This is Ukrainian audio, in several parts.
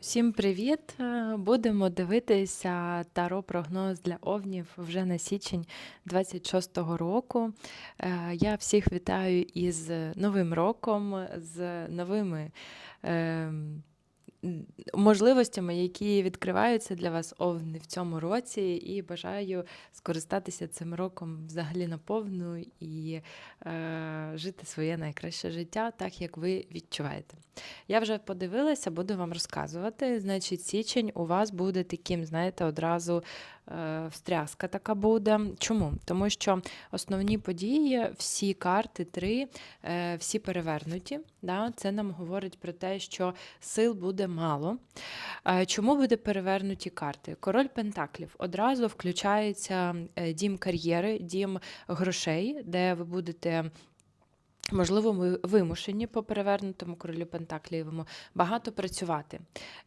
Всім привіт! Е, Будемо дивитися таро прогноз для овнів вже на січень 26-го року. Е, Я всіх вітаю із Новим роком, з новими ем, можливостями, які відкриваються для вас овни в цьому році, і бажаю скористатися цим роком взагалі наповну і е, жити своє найкраще життя, так як ви відчуваєте. Я вже подивилася, буду вам розказувати. Значить, січень у вас буде таким, знаєте, одразу встряска така буде. Чому? Тому що основні події, всі карти, три, е, всі перевернуті. Да? Це нам говорить про те, що сил буде мало. Е, Чому буде перевернуті карти? Король Пентаклів одразу включається е, дім кар'єри, дім грошей, де ви будете. Можливо, ми вимушені по перевернутому королю Пентаклієвому багато працювати.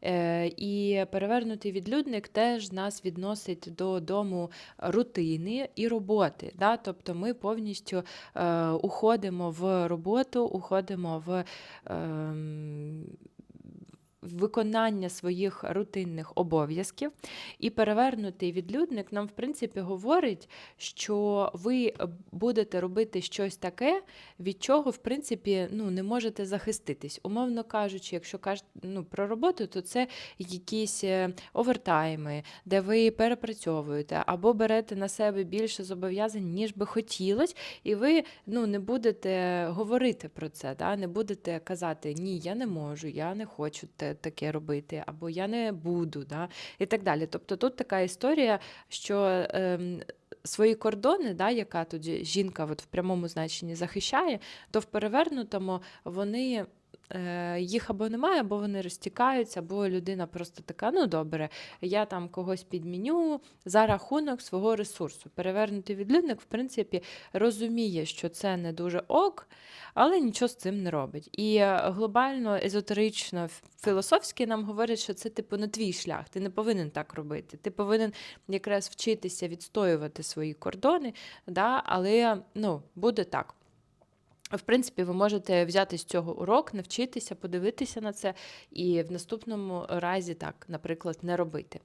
Е, і перевернутий відлюдник теж нас відносить до дому рутини і роботи. Да? Тобто ми повністю е, уходимо в роботу, уходимо в. ем, Виконання своїх рутинних обов'язків, і перевернутий відлюдник нам, в принципі, говорить, що ви будете робити щось таке, від чого, в принципі, ну, не можете захиститись. Умовно кажучи, якщо кажуть ну, про роботу, то це якісь е, овертайми, де ви перепрацьовуєте, або берете на себе більше зобов'язань, ніж би хотілось, і ви ну, не будете говорити про це, да? не будете казати Ні, я не можу, я не хочу те- таке робити, або я не буду, да? і так далі. Тобто тут така історія, що. Ем, Свої кордони, да, яка тут жінка от в прямому значенні захищає, то в перевернутому вони їх або немає, або вони розтікаються, або людина просто така: ну добре, я там когось підміню за рахунок свого ресурсу. Перевернутий відлюдник, в принципі, розуміє, що це не дуже ок, але нічого з цим не робить. І е, глобально, езотерично, філософськи нам говорять, що це типу не твій шлях, ти не повинен так робити. Ти повинен якраз вчитися відстоювати свої кордони, да, але ну, буде так. В принципі, ви можете взяти з цього урок, навчитися, подивитися на це і в наступному разі так, наприклад, не робити.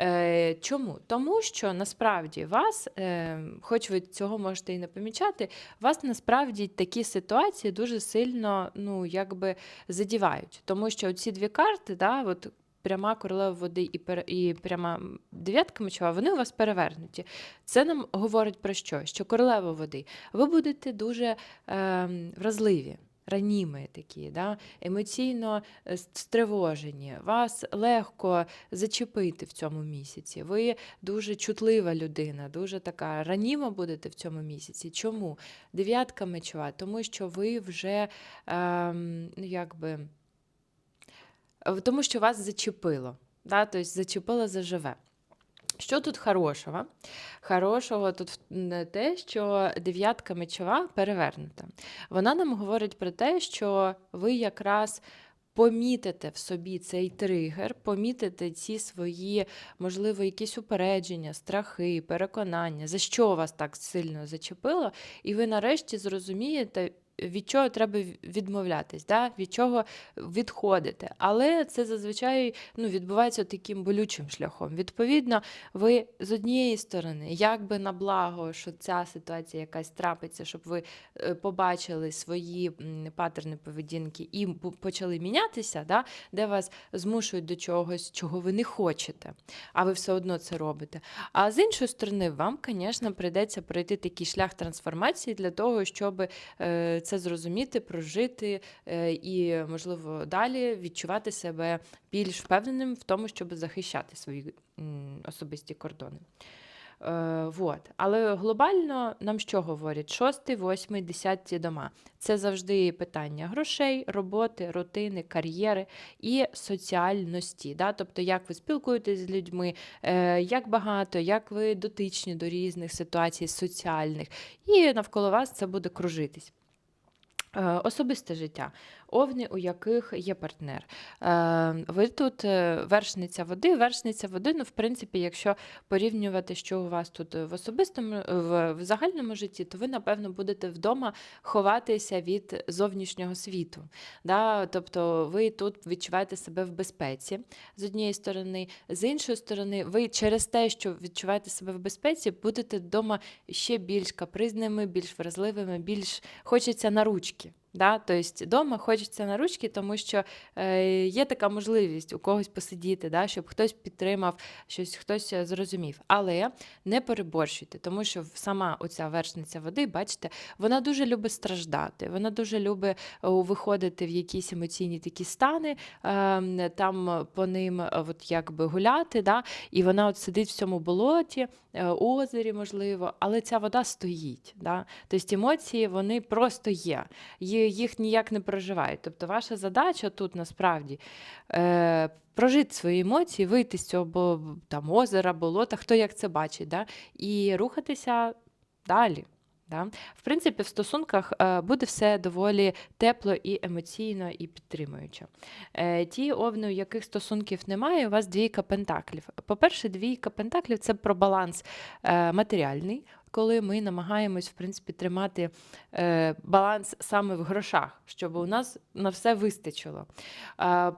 Е, чому? Тому що насправді вас, е, хоч ви цього можете і не помічати, вас насправді такі ситуації дуже сильно ну, якби задівають. Тому що ці дві карти, да, от пряма королева води і, пере, і пряма дев'ятка мечова, вони у вас перевернуті. Це нам говорить про що? Що королева води, ви будете дуже е, вразливі. Раніми такі, да? емоційно е, стривожені, вас легко зачепити в цьому місяці. Ви дуже чутлива людина, дуже така раніма будете в цьому місяці. Чому? Дев'ятка мечова, тому що ви вже ем, ну, якби. Тому що вас зачепило, да? тобто зачепило заживе. Що тут хорошого? Хорошого тут те, що дев'ятка мечова перевернута. Вона нам говорить про те, що ви якраз помітите в собі цей тригер, помітите ці свої, можливо, якісь упередження, страхи, переконання, за що вас так сильно зачепило, і ви нарешті зрозумієте. Від чого треба відмовлятись, да? від чого відходити. Але це зазвичай ну, відбувається таким болючим шляхом. Відповідно, ви з однієї сторони, як би на благо, що ця ситуація якась трапиться, щоб ви е, побачили свої паттерни поведінки і почали мінятися, да? де вас змушують до чогось, чого ви не хочете, а ви все одно це робите. А з іншої сторони, вам, звісно, прийдеться пройти такий шлях трансформації для того, щоб е, це зрозуміти, прожити е, і, можливо, далі відчувати себе більш впевненим в тому, щоб захищати свої особисті кордони. Е, вот. Але глобально нам що говорять? Шостий, восьмий, десятий дома. Це завжди питання грошей, роботи, рутини, кар'єри і соціальності. Да? Тобто, як ви спілкуєтесь з людьми, е, як багато, як ви дотичні до різних ситуацій соціальних, і навколо вас це буде кружитись. Е, Особисте життя. Овни, у яких є партнер. Е, ви тут е, вершниця води. Вершниця води, ну, в принципі, якщо порівнювати, що у вас тут в особистому, в, в загальному житті, то ви, напевно, будете вдома ховатися від зовнішнього світу. Да? Тобто ви тут відчуваєте себе в безпеці з однієї сторони, з іншої сторони, ви через те, що відчуваєте себе в безпеці, будете вдома ще більш капризними, більш вразливими, більш хочеться на ручки. Да? Тобто вдома хочеться на ручки, тому що е, є така можливість у когось посидіти, да? щоб хтось підтримав, щось хтось е, зрозумів. Але не переборщуйте, тому що сама оця вершниця води, бачите, вона дуже любить страждати, вона дуже любить е, виходити в якісь емоційні такі стани, е, там по ним е, от якби гуляти, да? і вона от сидить в цьому болоті, е, озері, можливо, але ця вода стоїть. Да? Тобто емоції вони просто є, Ї- їх ніяк не проживають. Тобто ваша задача тут насправді е, прожити свої емоції, вийти з цього там, озера, болота, хто як це бачить, да? і рухатися далі. Да? В принципі, в стосунках е, буде все доволі тепло і емоційно, і підтримуюче. Е, Ті овни, у яких стосунків немає, у вас двійка пентаклів. По-перше, двійка пентаклів це про баланс е, матеріальний, коли ми намагаємось в принципі, тримати е, баланс саме в грошах, щоб у нас на все вистачило.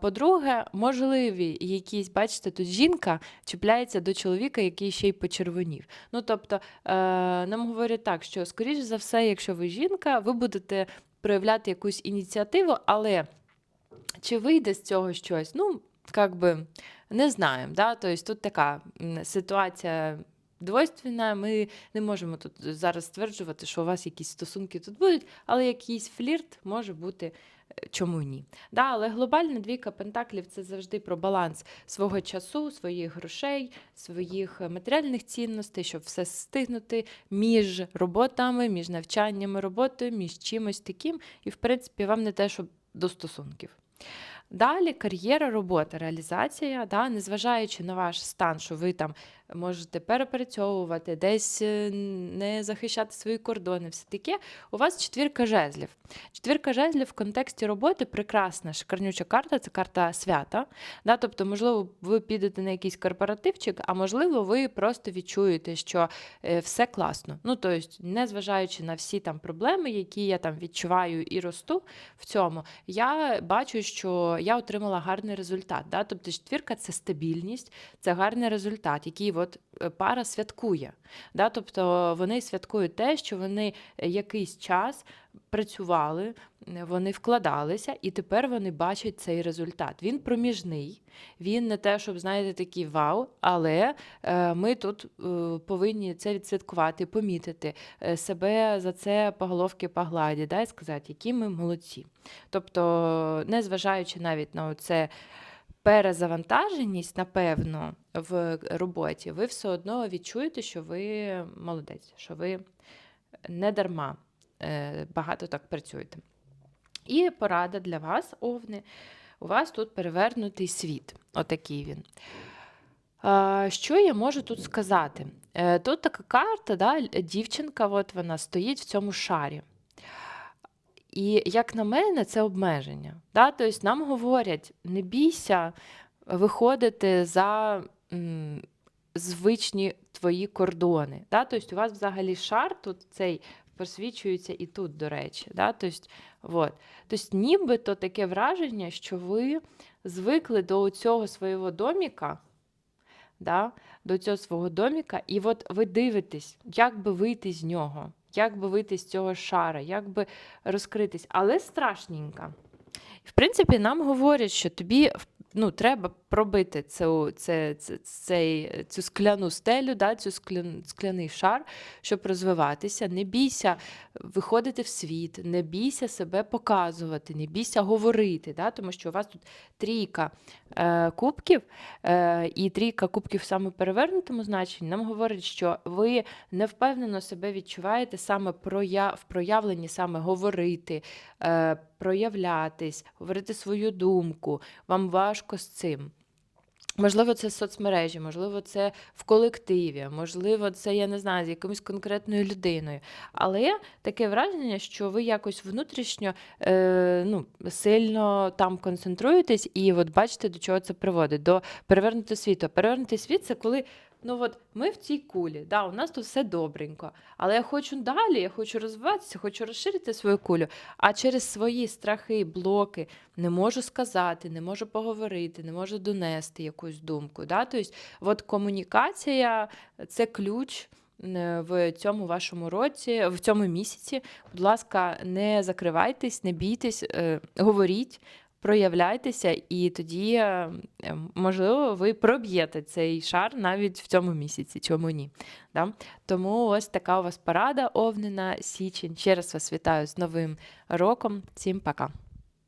По-друге, можливі якісь, бачите, тут жінка чіпляється до чоловіка, який ще й почервонів. Ну, тобто, е, нам говорять так, що, скоріш за все, якщо ви жінка, ви будете проявляти якусь ініціативу, але чи вийде з цього щось? Ну, як би не знаємо. Да? Тобто тут така ситуація двойственна. Ми не можемо тут зараз стверджувати, що у вас якісь стосунки тут будуть, але якийсь флірт може бути. е, Чому ні? Да, але глобальна двійка пентаклів це завжди про баланс свого часу, своїх грошей, своїх е, матеріальних цінностей, щоб все стигнути між роботами, між навчаннями, роботою, між чимось таким. І, в принципі, вам не те, що до стосунків. Далі кар'єра, робота, реалізація, да, незважаючи на ваш стан, що ви там можете перепрацьовувати, десь е, не захищати свої кордони, все таке, у вас четвірка жезлів. Четвірка жезлів в контексті роботи прекрасна, шикарнюча карта це карта свята. Да, тобто, можливо, ви підете на якийсь корпоративчик, а можливо, ви просто відчуєте, що е, все класно. Ну, тобто, незважаючи на всі там проблеми, які я там відчуваю і росту в цьому, я бачу, що я отримала гарний результат. Да? Тобто четвірка це стабільність, це гарний результат, який от е, пара святкує. Да? Тобто вони святкують те, що вони якийсь час працювали, вони вкладалися, і тепер вони бачать цей результат. Він проміжний, він не те, щоб знаєте, такий вау, але е, ми тут е, повинні це відсвяткувати, помітити себе за це по головки погладі, да, і сказати, які ми молодці. Тобто, незважаючи навіть на це перезавантаженість, напевно, в роботі, ви все одно відчуєте, що ви молодець, що ви не дарма е, багато так працюєте. І порада для вас, овни. У вас тут перевернутий світ. Отакий він. Що я можу тут сказати? Е, Тут така карта, да, дівчинка, от вона стоїть в цьому шарі. І як на мене, це обмеження. Да? Тобто нам говорять, не бійся виходити за м, звичні твої кордони. Да? Тобто у вас взагалі шар тут цей просвічується і тут, до речі. Да? Тобто, от. тобто нібито таке враження, що ви звикли до цього свого доміка, да? до цього свого доміка, і от ви дивитесь, як би вийти з нього, як би вийти з цього шара, як би розкритись, але страшненько. В принципі, нам говорять, що тобі ну, треба пробити цю, це, це, цей, цю скляну стелю, да, цю склян, скляний шар, щоб розвиватися. Не бійся виходити в світ, не бійся себе показувати, не бійся говорити, да, тому що у вас тут трійка е, кубків, е, і трійка кубків саме перевернутому значенні нам говорить, що ви невпевнено себе відчуваєте саме проя... в проявленні, саме говорити, е, проявлятись, говорити свою думку. Вам важко з цим. Можливо, це соцмережі, можливо, це в колективі, можливо, це, я не знаю, з якоюсь конкретною людиною. Але таке враження, що ви якось внутрішньо е, ну, сильно там концентруєтесь, і от бачите, до чого це приводить, до перевернути світу. Перевернути світ це коли. Ну от ми в цій кулі, да, у нас тут все добренько, але я хочу далі, я хочу розвиватися, хочу розширити свою кулю. А через свої страхи, блоки не можу сказати, не можу поговорити, не можу донести якусь думку. Да? Тобто, от комунікація це ключ е, в цьому вашому році, в цьому місяці. Будь ласка, не закривайтесь, не бійтесь, е, говоріть. Проявляйтеся, і тоді, е, можливо, ви проб'єте цей шар навіть в цьому місяці, чому ні. Да? Тому ось така у вас порада, Овнена Січень. Ще раз вас вітаю з Новим роком. Всім пока!